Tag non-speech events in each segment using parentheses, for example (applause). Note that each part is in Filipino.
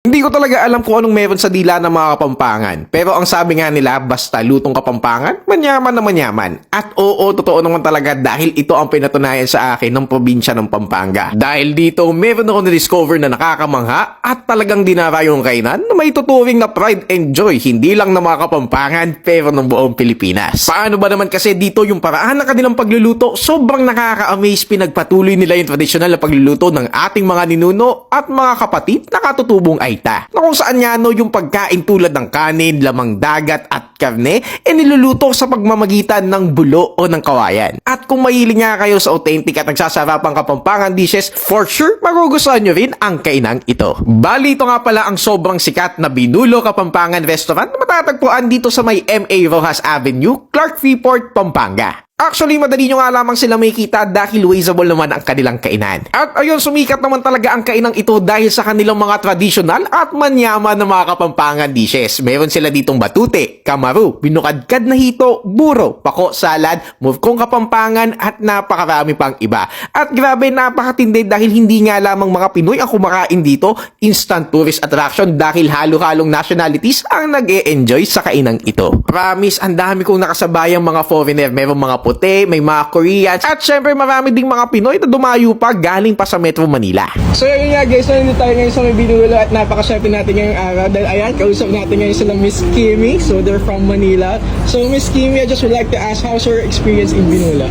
Hindi ko talaga alam kung anong meron sa dila ng mga kapampangan. Pero ang sabi nga nila, basta lutong kapampangan, manyaman na manyaman. At oo, totoo naman talaga dahil ito ang pinatunayan sa akin ng probinsya ng Pampanga. Dahil dito, meron ako na-discover na nakakamangha at talagang dinara yung kainan na may tuturing na pride and joy, hindi lang ng mga kapampangan, pero ng buong Pilipinas. Paano ba naman kasi dito yung paraan ng kanilang pagluluto, sobrang nakaka-amaze pinagpatuloy nila yung tradisyonal na pagluluto ng ating mga ninuno at mga kapatid na katutubong aita. Na kung saan nga no yung pagkain tulad ng kanin, lamang dagat at karne, e niluluto sa pagmamagitan ng bulo o ng kawayan. At kung mahilig nga kayo sa authentic at nagsasarapang kapampangan dishes, for sure magugustuhan nyo rin ang kainang ito. Bali, ito nga pala ang sobrang sikat na Binulo Kapampangan Restaurant na matatagpuan dito sa may MA Rojas Avenue, Clark Freeport, Pampanga. Actually, madali nyo nga lamang sila makikita dahil wasteable naman ang kanilang kainan. At ayun, sumikat naman talaga ang kainang ito dahil sa kanilang mga tradisyonal at manyaman na mga kapampangan dishes. Meron sila ditong batute, kamaru, binukadkad na hito, buro, pako, salad, muvkong kapampangan at napakarami pang iba. At grabe, napakatindi dahil hindi nga lamang mga Pinoy ang kumakain dito, instant tourist attraction dahil halo-halong nationalities ang nag enjoy sa kainang ito. Promise, ang dami kong nakasabayang mga foreigner, meron mga puti, may mga Koreans, at syempre marami ding mga Pinoy na dumayo pa galing pa sa Metro Manila. So yun nga guys, nandito tayo ngayon sa may binulo at napaka-swerte natin ngayong araw dahil ayan, kausap natin ngayon sila Miss Kimi, so they're from Manila. So Miss Kimi, I just would like to ask, how's your experience in Binula?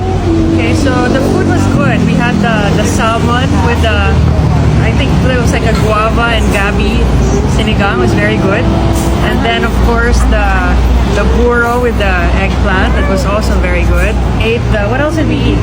Okay, so the food was good. We had the, the salmon with the, I think it was like a guava and gabi sinigang was very good. And then of course the the burro with the eggplant that was also very good. The, what else did we eat?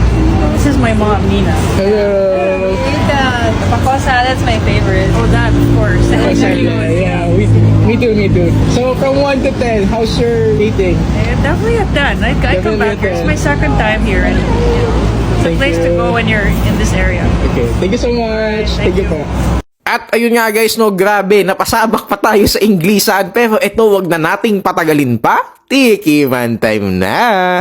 This is my mom, Nina. Hello! Ate the, the pako salad's my favorite. Oh, that of course. Was very good. Yeah, we, me too, me too. So from 1 to 10, how's your rating? Eh, Definitely a 10. I, I come back a here. It's 10. my second time here. And it's a Thank place to you. go when you're in this area. Okay, thank you so much. Thank Thank, you you. At ayun nga guys, no, grabe, napasabak pa tayo sa Inglisan, pero ito wag na nating patagalin pa. Tikiman time na!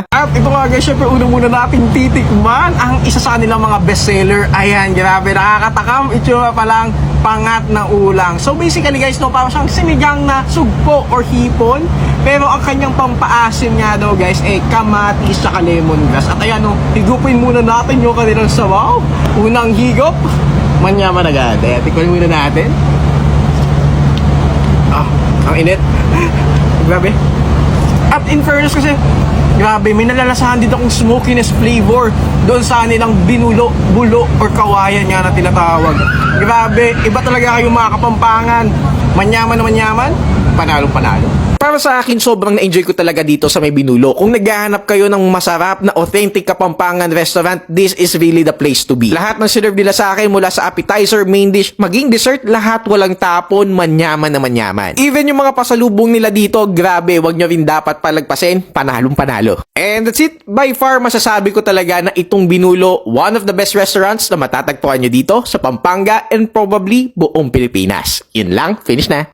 At ito nga guys, syempre una muna nating titikman ang isa sa kanilang mga bestseller. Ayan, grabe, nakakatakam. Itsura pa lang, pangat na ulang. So basically guys, no, parang siyang sinigang na sugpo or hipon. Pero ang kanyang pampaasim nga daw guys, eh, kamatis sa lemongrass. At ayan, no, higupin muna natin yung kanilang sabaw. Unang higop, manyaman agad. Eh, tikman muna natin. Ah, ang init. (laughs) grabe. At in fairness kasi, grabe, may nalalasahan dito akong smokiness flavor doon sa nilang binulo, bulo, or kawayan nga na tinatawag. Grabe, iba talaga kayo mga kapampangan. Manyaman na manyaman, panalong panalo. Para sa akin, sobrang na-enjoy ko talaga dito sa may binulo. Kung naghahanap kayo ng masarap na authentic Kapampangan restaurant, this is really the place to be. Lahat ng sinerve nila sa akin mula sa appetizer, main dish, maging dessert, lahat walang tapon, manyaman na manyaman. Even yung mga pasalubong nila dito, grabe, wag nyo rin dapat palagpasin, panalong panalo. And that's it. By far, masasabi ko talaga na itong binulo, one of the best restaurants na matatagpuan nyo dito sa Pampanga and probably buong Pilipinas. Yun lang, finish na.